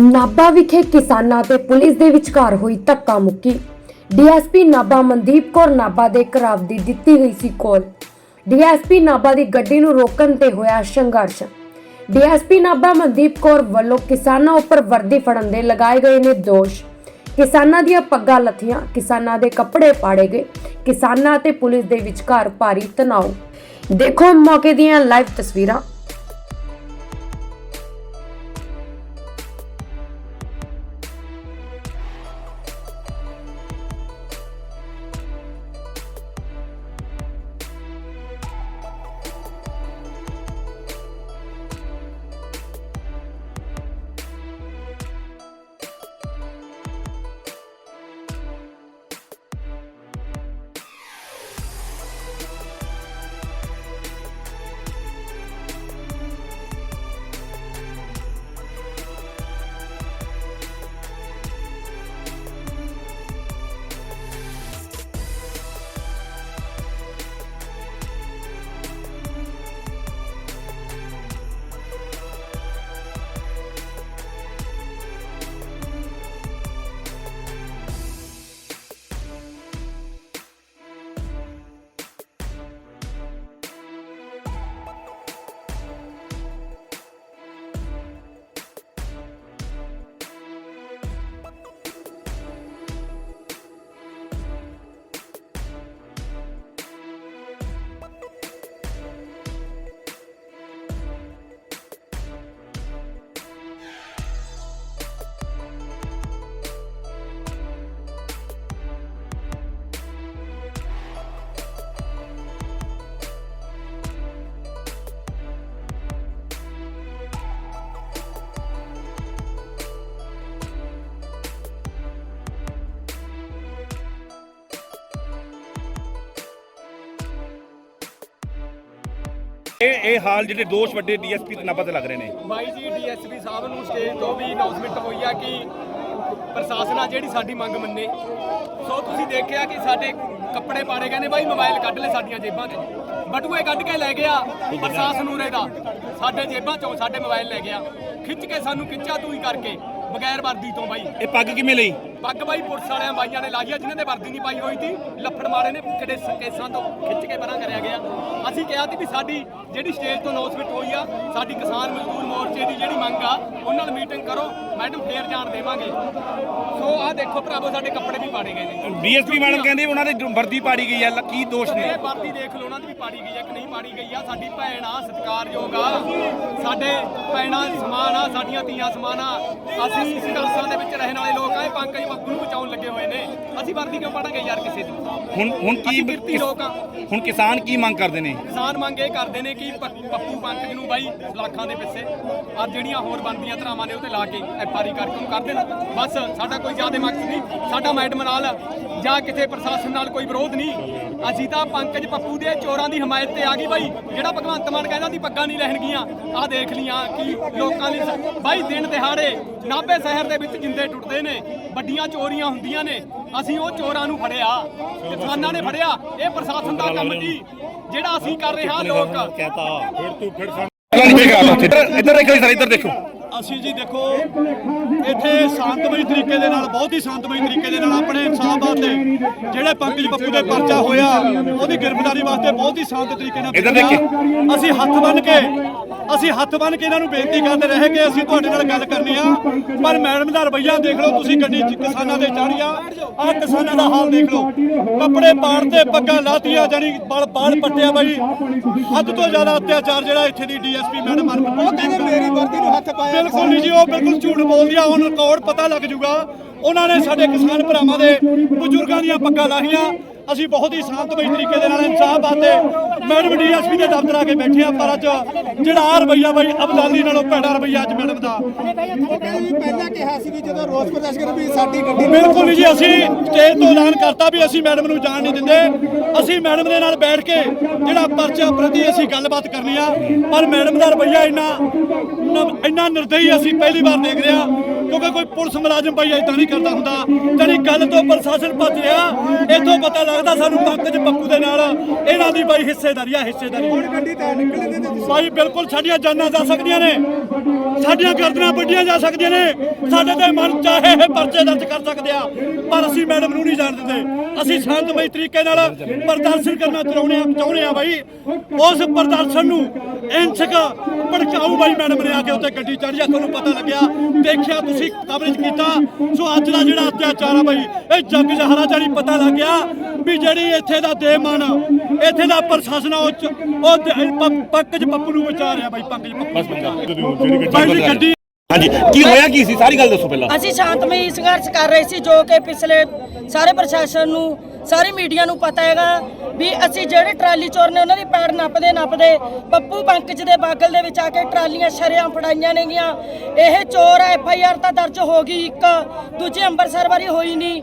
ਨਾਭਾ ਵਿਖੇ ਕਿਸਾਨਾਂ ਤੇ ਪੁਲਿਸ ਦੇ ਵਿਚਕਾਰ ਹੋਈ ਧੱਕਾ ਮੁੱਕੀ। ਡੀਐਸਪੀ ਨਾਭਾ ਮਨਦੀਪ ਕੌਰ ਨਾਭਾ ਦੇ ਘਰਾਵ ਦੀ ਦਿੱਤੀ ਗਈ ਸੀ ਕੋਲ। ਡੀਐਸਪੀ ਨਾਭਾ ਦੀ ਗੱਡੀ ਨੂੰ ਰੋਕਣ ਤੇ ਹੋਇਆ ਸੰਘਰਸ਼। ਡੀਐਸਪੀ ਨਾਭਾ ਮਨਦੀਪ ਕੌਰ ਵੱਲੋਂ ਕਿਸਾਨਾਂ ਉੱਪਰ ਵਰਦੀ ਫੜਨ ਦੇ ਲਗਾਏ ਗਏ ਨੇ ਦੋਸ਼। ਕਿਸਾਨਾਂ ਦੀਆਂ ਪੱਗਾਂ ਲੱਥੀਆਂ, ਕਿਸਾਨਾਂ ਦੇ ਕੱਪੜੇ ਪਾੜੇ ਗਏ, ਕਿਸਾਨਾਂ ਤੇ ਪੁਲਿਸ ਦੇ ਵਿਚਕਾਰ ਭਾਰੀ ਤਣਾਅ ਦੇਖੋ ਮੌਕੇ ਦੀਆਂ ਲਾਈਵ ਤਸਵੀਰਾਂ। ਇਹ ਇਹ ਹਾਲ ਜਿਹੜੇ ਦੋਸ਼ ਵੱਡੇ ਡੀਐਸਪੀ ਤੇ ਤੇ ਲੱਗ ਰਹੇ ਨੇ। ਬਾਈ ਜੀ ਡੀਐਸਪੀ ਸਾਹਿਬ ਨੂੰ ਸਟੇਜ ਤੋਂ ਵੀ ਅਨਾਉਂਸਮੈਂਟ ਹੋਈ ਆ ਕਿ ਪ੍ਰਸ਼ਾਸਨ ਆ ਜਿਹੜੀ ਸਾਡੀ ਮੰਗ ਮੰਨੇ। ਸੋ ਤੁਸੀਂ ਦੇਖਿਆ ਕਿ ਸਾਡੇ ਕੱਪੜੇ ਪਾੜੇ ਗਏ ਨੇ ਬਾਈ ਮੋਬਾਈਲ ਕੱਢ ਲੈ ਸਾਡੀਆਂ ਜੇਬਾਂ 'ਚ। ਬਟੂਏ ਕੱਢ ਕੇ ਲੈ ਗਿਆ ਪ੍ਰਸ਼ਾਸਨ ਉਰੇ ਦਾ। ਸਾਡੇ ਜੇਬਾਂ 'ਚੋਂ ਸਾਡੇ ਮੋਬਾਈਲ ਲੈ ਗਿਆ। ਖਿੱਚ ਕੇ ਸਾਨੂੰ ਖਿੱਚਾ ਤੂੰ ਹੀ ਕਰਕੇ ਬਗੈਰ ਵਰਦੀ ਤੋਂ ਬਾਈ। ਇਹ ਪੱਗ ਕਿਵੇਂ ਲਈ? ਪੱਗ ਬਾਈ ਪੁਲਿਸ ਵਾਲਿਆਂ ਬਾਈਆਂ ਨੇ ਲਾਈ ਆ ਜਿਨ੍ਹਾਂ ਦੇ ਵਰਦੀ ਨਹੀਂ ਪਾਈ ਹੋਈ ਸੀ। ਲੱਫੜ ਮਾਰੇ ਨੇ, ਕਿਹੜੇ ਕੇਸਾਂ ਤੋਂ ਖਿੱਚ ਕੇ ਪਰਾਂ ਕਰਿਆ ਗਿਆ। ਅਸੀਂ ਕਿਹਾ ਸੀ ਵੀ ਸਾਡੀ ਜਿਹੜੀ ਸਟੇਜ ਤੋਂ ਅਨਾਉਂਸਮੈਂਟ ਹੋਈ ਆ, ਸਾਡੀ ਕਿਸਾਨ ਮਜ਼ਦੂਰ ਮੋਰਚੇ ਦੀ ਜਿਹੜੀ ਮੰਗ ਆ, ਉਹਨਾਂ ਨਾਲ ਮੀਟਿੰਗ ਕਰੋ। ਮੈਡਮ ਫੇਰ ਜਾਣ ਦੇਵਾਂਗੇ। ਸੋ ਆਹ ਦੇਖੋ ਭਰਾਵੋ ਸਾਡੇ ਕੱਪੜੇ ਵੀ ਪਾੜੇ ਗਏ ਨੇ। ਡੀਐਸਪੀ ਮੈਡਮ ਕਹਿੰਦੇ ਉਹਨਾਂ ਦੇ ਵਰਦੀ ਪਾੜੀ ਗਈ ਹੈ ਕੀ ਦੋਸ਼ ਨੇ? ਇਹ ਵਰਦੀ ਦੇਖ ਲਓ ਉਹਨਾਂ ਦੀ ਵੀ ਪਾੜੀ ਗਈ ਆ ਕਿ ਨਹੀਂ ਪਾੜੀ ਗਈ ਆ। ਸਾਡੀ ਭੈਣ ਆ ਸਤਿਕਾਰਯੋਗ ਆ। ਸਾਡੇ ਭੈਣਾਂ ਸਮਾਨ ਆ ਸਾਡੀਆਂ ਧੀਆਂ ਸਮਾਨ ਆ। ਅਸੀਂ ਸੰਘਰਸ਼ਾਂ ਦੇ ਵਿੱਚ ਰਹਿਣ ਵਾਲੇ ਲੋਕ ਆ ਇਹ ਪੰਕਜ ਬੱਬੂ ਨੂੰ ਬਚਾਉਣ ਲੱਗੇ ਹੋਏ ਨੇ। ਅਸੀਂ ਵਰਦੀ ਕਿਉਂ ਪਾੜਾਂਗੇ ਯਾਰ ਕਿਸੇ ਦੀ? ਹੁਣ ਹੁਣ ਕੀ ਅਸੀਂ ਕਿਰਤੀ ਲੋਕ ਆ। ਹੁਣ ਕਿਸਾਨ ਕੀ ਮੰਗ ਕਰਦੇ ਨੇ? ਕਿਸਾਨ ਮੰਗ ਇਹ ਕਰਦੇ ਨੇ ਕਿ ਪ- ਪੱਪੂ ਪੰਕਜ ਨੂੰ ਬਾਈ ਲੱਖਾਂ ਦੇ ਪਿੱਛੇ। ਆ ਜਿਹੜੀਆਂ ਹੋਰ ਬਣਦੀਆਂ ਧਰਾਵਾਂ ਨੇ ਉਹ ਤੇ ਲਾ ਕੇ ਐਫਆਰਈ ਕਰਕੇ ਕਰ ਦੇਣ ਬਸ ਸਾਡਾ ਕੋਈ ਜ਼ਿਆਦਾ ਮਕਸਦ ਨਹੀਂ ਸਾਡਾ ਮੈਡਮ ਨਾਲ ਜਾਂ ਕਿਸੇ ਪ੍ਰਸ਼ਾਸਨ ਨਾਲ ਕੋਈ ਵਿਰੋਧ ਨਹੀਂ ਅਸੀਂ ਤਾਂ ਪੰਕਜ ਪੱਪੂ ਦੇ ਚੋਰਾਂ ਦੀ ਹਮਾਇਤ ਤੇ ਆ ਗਈ ਬਾਈ ਜਿਹੜਾ ਭਗਵੰਤ ਮਾਨ ਕਹਿੰਦਾ ਦੀ ਪੱਗਾਂ ਨਹੀਂ ਲੈਣਗੀਆਂ ਆ ਦੇਖ ਲੀਆਂ ਕਿ ਲੋਕਾਂ ਦੀ ਸ- ਬਾਈ ਦਿਨ ਦਿਹਾੜੇ ਨਾਭੇ ਸ਼ਹਿਰ ਦੇ ਵਿੱਚ ਜਿੰਦੇ ਟੁੱਟਦੇ ਨੇ ਵੱਡੀਆਂ ਚੋਰੀਆਂ ਹੁੰਦੀਆਂ ਨੇ ਅਸੀਂ ਉਹ ਚੋਰਾਂ ਨੂੰ ਫੜਿਆ ਕਿਸਾਨਾਂ ਨੇ ਫੜਿਆ ਇਹ ਪ੍ਰਸ਼ਾਸਨ ਦਾ ਕੰਮ ਜੀ ਜਿਹੜਾ ਅਸੀਂ ਕਰ ਰਹੇ ਹਾਂ ਲੋਕ ਇੱਧਰ ਇੱਧਰ ਦੇਖੋ ਸਰ ਇੱਧਰ ਦੇਖੋ ਅਸੀਂ ਜੀ ਦੇਖੋ ਇੱਥੇ ਸ਼ਾਂਤਮਈ ਤਰੀਕੇ ਦੇ ਨਾਲ ਬਹੁਤ ਹੀ ਸ਼ਾਂਤਮਈ ਤਰੀਕੇ ਦੇ ਨਾਲ ਆਪਣੇ ਇਨਸਾਫ ਵਾਸਤੇ ਜਿਹੜੇ ਪੰਕਜ ਪੱਪੂ ਦੇ ਪਰਚਾ ਹੋਇਆ ਉਹਦੀ ਗ੍ਰਿਫਤਾਰੀ ਵਾਸਤੇ ਬਹੁਤ ਹੀ ਸ਼ਾਂਤ ਤਰੀਕੇ ਨਾਲ। ਅਸੀਂ ਹੱਥ ਬੰਨ ਕੇ ਅਸੀਂ ਹੱਥ ਬੰਨ ਕੇ ਇਹਨਾਂ ਨੂੰ ਬੇਨਤੀ ਕਰਦੇ ਰਹੇ ਕਿ ਅਸੀਂ ਤੁਹਾਡੇ ਨਾਲ ਗੱਲ ਕਰਨੀ ਆ। ਪਰ ਮੈਡਮ ਦਾ ਰਵੱਈਆ ਦੇਖ ਲਓ ਤੁਸੀਂ ਗੱਡੀ 'ਚ ਕਿਸਾਨਾਂ ਦੇ ਚੜ੍ਹਿਆ ਆਹ ਕਿਸਾਨਾਂ ਦਾ ਹਾਲ ਦੇਖ ਲਓ। ਕੱਪੜੇ ਪਾੜਦੇ ਪੱਗਾਂ ਲਾਤੀਆਂ ਜਾਨੀ ਬਲ ਬਾਲ ਪੱਟਿਆ ਬਾਈ। ਹੱਦ ਤੋਂ ਜ਼ਿਆਦਾ ਅਤਿਆਚਾਰ ਜਿਹੜਾ ਇੱਥੇ ਦੀ ਡੀਐਸਪੀ ਮੈਡਮ ਹਨ ਉਹ ਕਹਿੰਦੇ ਮੇਰੀ ਵਰਦੀ ਨੂੰ ਹੱਥ ਪਾਇਆ। ਬਿਲਕੁਲ ਨਹੀਂ ਜੀ, ਉਹ ਬਿਲਕੁਲ ਝੂਠ ਬੋਲਦੀ ਆ, ਹੁਣ ਰਿਕਾਰਡ ਪਤਾ ਲੱਗ ਜੂਗਾ। ਉਹਨਾਂ ਨੇ ਸਾਡੇ ਕਿਸਾਨ ਭਰਾਵਾਂ ਦੇ ਬਜ਼ੁਰਗਾਂ ਦੀਆਂ ਪੱਗਾਂ ਲਾਹੀਆਂ। ਅਸੀਂ ਬਹੁਤ ਹੀ ਸ਼ਾਂਤਮਈ ਤਰੀਕੇ ਦੇ ਨਾਲ ਇਨਸਾਫ ਵਾਸਤੇ ਮੈਡਮ ਡੀਐਸਪੀ ਦੇ ਦਫ਼ਤਰ ਆ ਕੇ ਬੈਠੇ ਆ ਪਰ ਅੱਜ ਜਿਹੜਾ ਆ ਰਵਈਆ ਬਾਈ ਅਬਦਾਲੀ ਨਾਲੋਂ ਭੈੜਾ ਰਵਈਆ ਅੱਜ ਮੈਡਮ ਦਾ। ਪਹਿਲਾਂ ਕਿਹਾ ਸੀ ਵੀ ਜਦੋਂ ਰੋਸ ਪ੍ਰਦਰਸ਼ਨ ਕਰ ਵੀ ਸਾਡੀ ਗੱਡੀ ਬਿਲਕੁਲ ਜੀ, ਅਸੀਂ ਸਟੇਜ ਤੋਂ ਐਲਾਨ ਕਰਤਾ ਵੀ ਅਸੀਂ ਮੈਡਮ ਨੂੰ ਜਾਣ ਨਹੀਂ ਦਿੰਦੇ। ਅਸੀਂ ਮੈਡਮ ਦੇ ਨਾਲ ਬੈਠ ਕੇ ਜਿਹੜਾ ਪਰਚਾ ਪ੍ਰਤੀ ਅਸੀਂ ਗੱਲਬਾਤ ਕਰਨੀ ਆ। ਪਰ ਮੈਡਮ ਦਾ ਰਵੱਈਆ ਇੰਨਾ ਇੰਨਾ ਨਿਰਦਈ ਅਸੀਂ ਪਹਿਲੀ ਵਾਰ ਦੇਖ ਰਹੇ ਆ। ਕਿਉਂਕਿ ਕੋਈ ਪੁਲਿਸ ਮੁਲਾਜ਼ਮ ਭਾਈ ਇਦਾਂ ਨਹੀਂ ਕਰਦਾ ਹੁੰਦਾ। ਜਿਹੜੀ ਗੱਲ ਤੋਂ ਪ੍ਰਸ਼ਾਸਨ ਭੱਜ ਰਿਹਾ ਇਥੋਂ ਪਤਾ ਲੱਗਦਾ ਸਾਨੂੰ ਪੰਕਜ ਪੱਪੂ ਦੇ ਨਾਲ। ਇਹਨਾਂ ਦੀ ਬਾਈ ਹਿੱਸੇਦਾਰੀ ਆ ਹਿੱਸੇਦਾਰੀ। ਭਾਈ ਬਿਲਕੁਲ ਸਾਡੀਆਂ ਜਾਨਾਂ ਜਾ ਸਕਦੀਆਂ ਨੇ। ਸਾਡੀਆਂ ਗਰਦਨਾਂ ਵੱਡੀਆਂ ਜਾ ਸਕਦੀਆਂ ਨੇ। ਸਾਡੇ ਤੇ ਮਨ ਚਾਹੇ ਇਹ ਪਰਚੇ ਦਰਜ ਕਰ ਸਕਦੇ ਆ ਪਰ ਅਸੀਂ ਮੈਡਮ ਨੂੰ ਨਹੀਂ ਜਾਣ ਦਿੰਦੇ। ਅਸੀਂ ਸ਼ਾਂਤਮਈ ਤਰੀਕੇ ਨਾਲ ਪ੍ਰਦਰਸ਼ਨ ਕਰਨਾ ਚਾਹੁੰਦੇ ਆ ਚਾਹੁੰਦੇ ਆ ਬਾਈ। ਉਸ ਪ੍ਰਦਰਸ਼ਨ ਨੂੰ ਇੰਚਕ ਭੜਕਾਊ ਬਾਈ ਮੈਡਮ ਨੇ ਆ ਕੇ ਉੱਤੇ ਗੱਡੀ ਚੜ੍ਹੀ ਆ ਤੁਹਾਨੂੰ ਪਤਾ ਲੱਗਿਆ। ਦੇਖਿਆ ਤੁਸੀਂ ਕਵਰੇਜ ਕੀਤਾ। ਸੋ ਅੱਜ ਦਾ ਜਿਹੜਾ ਅਤਿਆਚਾਰ ਆ ਬਾਈ ਇਹ ਜੱਗ ਜਹਰਾ ਜਾਨੀ ਪਤਾ ਲੱਗ ਗਿਆ ਵੀ ਜਿਹੜੀ ਇੱਥੇ ਦਾ ਦੇ ਮਨ ਇੱਥੇ ਦਾ ਪ੍ਰਸ਼ਾਸਨ ਉਹ ਪੰਕਜ ਪੱਪੂ ਨੂੰ ਵਿਚਾਰ ਰਿਹਾ ਬਾਈ ਪੰਕਜ ਪੱਪੂ ਬਾਈ ਜੀ ਗੱਡੀ ਹਾਂਜੀ ਕੀ ਹੋਇਆ ਕੀ ਸੀ? ਸਾਰੀ ਗੱਲ ਦੱਸੋ ਪਹਿਲਾਂ। ਅਸੀਂ ਸ਼ਾਂਤਮਈ ਸੰਘਰਸ਼ ਕਰ ਰਹੇ ਸੀ ਜੋ ਕਿ ਪਿਛਲੇ ਸਾਰੇ ਪ੍ਰਸ਼ਾਸਨ ਨੂੰ ਸਾਰੇ ਮੀਡੀਆ ਨੂੰ ਪਤਾ ਹੈਗਾ ਵੀ ਅਸੀਂ ਜਿਹੜੇ ਟਰਾਲੀ ਚੋਰ ਨੇ ਉਹਨਾਂ ਦੀ ਪੈੜ ਨੱਪਦੇ ਨੱਪਦੇ ਪੱਪੂ ਪੰਕਜ ਦੇ ਬਾਗਲ ਦੇ ਵਿੱਚ ਆ ਕੇ ਟਰਾਲੀਆਂ ਸ਼ਰਿਆਂ ਫੜਾਈਆਂ ਨੇਗੀਆਂ। ਇਹ ਚੋਰ ਐਫ ਆਈ ਆਰ ਤਾਂ ਦਰਜ ਹੋ ਗਈ ਇੱਕ, ਦੂਜੀ ਅੰਮ੍ਰਿਤਸਰ ਵਾਰੀ ਹੋਈ ਨਹੀਂ।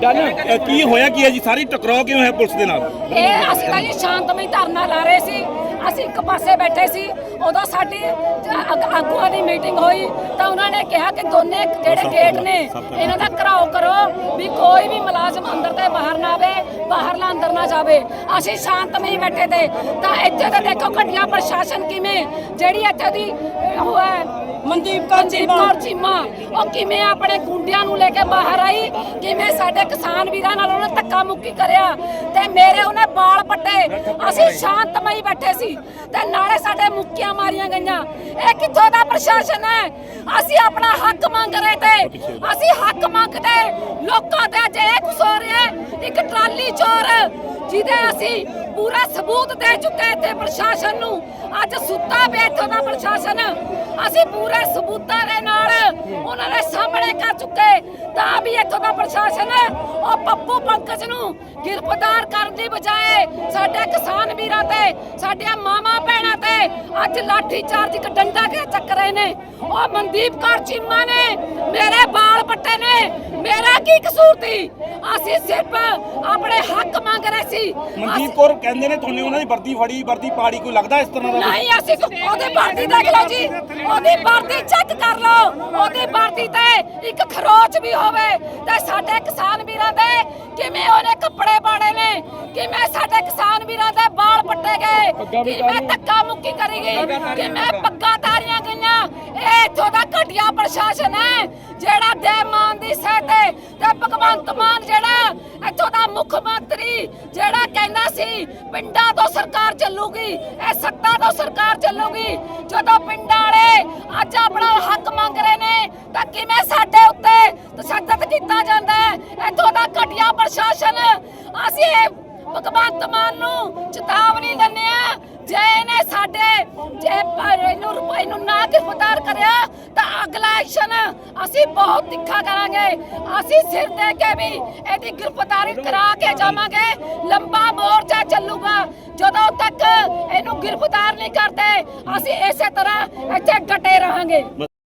ਅ, ਕੀ ਹੋਇਆ ਕੀ ਹੈ ਜੀ? ਸਾਰੀ ਟਕਰਾਓ ਕਿਉਂ ਹੈ ਪੁਲਿਸ ਦੇ ਨਾਲ? ਇਹ ਅਸੀਂ ਤਾਂ ਜੀ ਸ਼ਾਂਤਮਈ ਧਰਨਾ ਲਾ ਰਹੇ ਸੀ। ਅਸੀਂ ਇੱਕ ਪਾਸੇ ਬੈਠੇ ਸੀ। ਉਦੋਂ ਸਾਡੀ ਆਗ- ਆਗੂਆਂ ਦੀ ਮੀਟਿੰਗ ਹੋਈ ਤਾਂ ਉਹਨਾਂ ਨੇ ਕਿਹਾ ਕਿ ਦੋਨੇ ਜਿਹੜੇ ਗੇਟ ਨੇ ਇਹਨਾਂ ਦਾ ਘਰਾਓ ਕਰੋ ਵੀ ਕੋਈ ਵੀ ਮੁਲਾਜ਼ਮ ਅੰਦਰ ਤੇ ਬਾਹਰ ਨਾ ਆਵੇ ਬਾਹਰਲਾ ਅੰਦਰ ਨਾ ਜਾਵੇ। ਅਸੀਂ ਸ਼ਾਂਤਮਈ ਬੈਠੇ ਤੇ। ਤਾਂ ਇੱਥੇ ਤਾਂ ਦੇਖੋ ਘਟੀਆ ਪ੍ਰਸ਼ਾਸਨ ਕਿਵੇਂ ਜਿਹੜੀ ਇੱਥੇ ਦੀ ਅਹ, ਉਹ ਹੈ ਮਨਦੀਪ ਕੌਰ ਚੀਮਾ। ਚੀਮਾ ਉਹ ਕਿਵੇਂ ਆਪਣੇ ਗੁੰਡਿਆਂ ਨੂੰ ਲੈ ਕੇ ਬਾਹਰ ਆਈ ਕਿਵੇਂ ਸਾਡੇ ਕਿਸਾਨ ਵੀਰਾਂ ਨਾਲ ਉਹਨੇ ਧੱਕਾ ਮੁੱਕੀ ਕਰਿਆ। ਤੇ ਮੇਰੇ ਉਹਨੇ ਬਾਲ ਪੱਟੇ। ਅਸੀਂ ਸ਼ਾਂਤਮਈ ਬੈਠੇ ਸੀ। ਤੇ ਨਾਲੇ ਸਾਡੇ ਮੁੱਕੀਆਂ ਮਾਰੀਆਂ ਗਈਆਂ। ਇਹ ਕਿੱਥੋਂ ਦਾ ਪ੍ਰਸ਼ਾਸਨ ਹੈ? ਅਸੀਂ ਆਪਣਾ ਹੱਕ ਮੰਗ ਰਹੇ ਤੇ, ਅਸੀਂ ਹੱਕ ਮੰਗਦੇ ਲੋਕਾਂ ਤੇ ਅੱਜ ਇਹ ਹੋ ਰਿਹਾ ਇੱਕ ਟਰਾਲੀ ਚੋਰ, ਜਿਹਦੇ ਅਸੀਂ ਪੂਰਾ ਸਬੂਤ ਦੇ ਚੁੱਕੇ ਇੱਥੇ ਪ੍ਰਸ਼ਾਸਨ ਨੂੰ। ਅੱਜ ਸੁੱਤਾ ਪਿਆ ਇੱਥੋਂ ਦਾ ਪ੍ਰਸ਼ਾਸਨ। ਅਸੀਂ ਪੂਰੇ ਸਬੂਤਾਂ ਦੇ ਨਾਲ ਉਹਨਾਂ ਦੇ ਸਾਹਮਣੇ ਕਰ ਚੁੱਕੇ ਤਾਂ ਵੀ ਇੱਥੋਂ ਦਾ ਪ੍ਰਸ਼ਾਸਨ ਉਹ ਪੱਪੂ ਪੰਕਜ ਨੂੰ ਗ੍ਰਿਫਤਾਰ ਕਰਨ ਦੀ ਬਜਾਏ ਸਾਡੇ ਕਿਸਾਨ ਵੀਰਾਂ ਤੇ, ਸਾਡੀਆਂ ਮਾਮਾ ਭੈਣਾਂ ਤੇ ਅੱਜ ਲਾਠੀ ਚਾਰਜ ਇੱਕ ਡੰਡਾ ਕੇ ਚੱਕ ਰਹੇ ਨੇ? ਉਹ ਮਨਦੀਪ ਕੌਰ ਚੀਮਾ ਨੇ ਮੇਰੇ ਬਾਲ ਪੱਟੇ ਨੇ। ਮੇਰਾ ਕੀ ਕਸੂਰ ਸੀ? ਅਸੀਂ ਸਿਰਫ ਆਪਣੇ ਹੱਕ ਮੰਗ ਰਹੇ ਸੀ। ਮਨਦੀਪ ਕੌਰ ਕਹਿੰਦੇ ਨੇ ਤੁਹਾਨੂੰ ਉਹਨਾਂ ਦੀ ਵਰਦੀ ਫੜੀ ਵਰਦੀ ਪਾੜੀ ਕੋਈ ਲੱਗਦਾ ਇਸ ਤਰ੍ਹਾਂ ਦਾ? ਨਹੀਂ ਅਸੀਂ ਕੋ- ਉਹਦੀ ਵਰਦੀ ਦੇਖ ਲਓ ਜੀ। ਉਹਦੀ ਵਰਦੀ ਚੈੱਕ ਕਰ ਲਓ। ਉਹਦੀ ਵਰਦੀ ਤੇ ਇੱਕ ਖਰੋਚ ਵੀ ਹੋਵੇ ਤੇ ਸਾਡੇ ਕਿਸਾਨ ਵੀਰਾਂ ਦੇ ਕਿਵੇਂ ਉਹਨੇ ਕੱਪੜੇ ਪਾੜੇ ਨੇ? ਕਿਵੇਂ ਸਾਡੇ ਕਿਸਾਨ ਵੀਰਾਂ ਦੇ ਬਾਲ ਪੱਟੇ ਗਏ। ਕਿਵੇਂ ਧੱਕਾ ਮੁੱਕੀ ਕਰੀ ਗਈ। ਕਿਵੇਂ ਪੱਗਾਂ ਤਾਰੀਆਂ ਗਈਆਂ। ਇਹ ਇੱਥੋਂ ਦਾ ਘਟੀਆ ਪ੍ਰਸ਼ਾਸਨ ਹੈ ਜਿਹੜਾ ਦੇ ਮਾਨ ਦੀ ਸਹਿ ਤੇ ਭਗਵੰਤ ਮਾਨ ਜਿਹੜਾ ਇੱਥੋਂ ਦਾ ਮੁੱਖ ਮੰਤਰੀ ਜਿਹੜਾ ਕਹਿੰਦਾ ਸੀ ਪਿੰਡਾਂ ਤੋਂ ਸਰਕਾਰ ਚੱਲੂਗੀ ਇਹ ਸੱਤਾ ਤੋਂ ਸਰਕਾਰ ਚੱਲੂਗੀ। ਜਦੋਂ ਪਿੰਡਾਂ ਵਾਲੇ ਅੱਜ ਆਪਣਾ ਹੱਕ ਮੰਗ ਰਹੇ ਨੇ ਤਾਂ ਕਿਵੇਂ ਸਾਡੇ ਉੱਤੇ ਤਸ਼ੱਦਦ ਕੀਤਾ ਜਾਂਦਾ ਹੈ? ਇੱਥੋਂ ਦਾ ਘਟੀਆ ਪ੍ਰਸ਼ਾਸਨ ਅਸੀਂ ਭਗਵੰਤ ਮਾਨ ਨੂੰ ਚੇਤਾਵਨੀ ਦਿੰਦੇ ਆ, ਜੇ ਇਹਨੇ ਸਾਡੇ, ਜੇ ਇਹਨੂੰ ਰੁਪਏ ਨੂੰ ਨਾ ਗ੍ਰਿਫਤਾਰ ਕਰਿਆ, ਤਾਂ ਅਗਲਾ ਐਕਸ਼ਨ ਅਸੀਂ ਬਹੁਤ ਤਿੱਖਾ ਕਰਾਂਗੇ। ਅਸੀਂ ਸਿਰ ਦੇ ਕੇ ਵੀ ਇਹਦੀ ਗ੍ਰਿਫਤਾਰੀ ਕਰਾ ਕੇ ਜਾਵਾਂਗੇ। ਲੰਬਾ ਮੋਰਚਾ ਚੱਲੂਗਾ। ਜਦੋਂ ਤੱਕ ਇਹਨੂੰ ਗ੍ਰਿਫਤਾਰ ਨਹੀਂ ਕਰਦੇ, ਅਸੀਂ ਇਸੇ ਤਰ੍ਹਾਂ ਇੱਥੇ ਡਟੇ ਰਹਾਂਗੇ।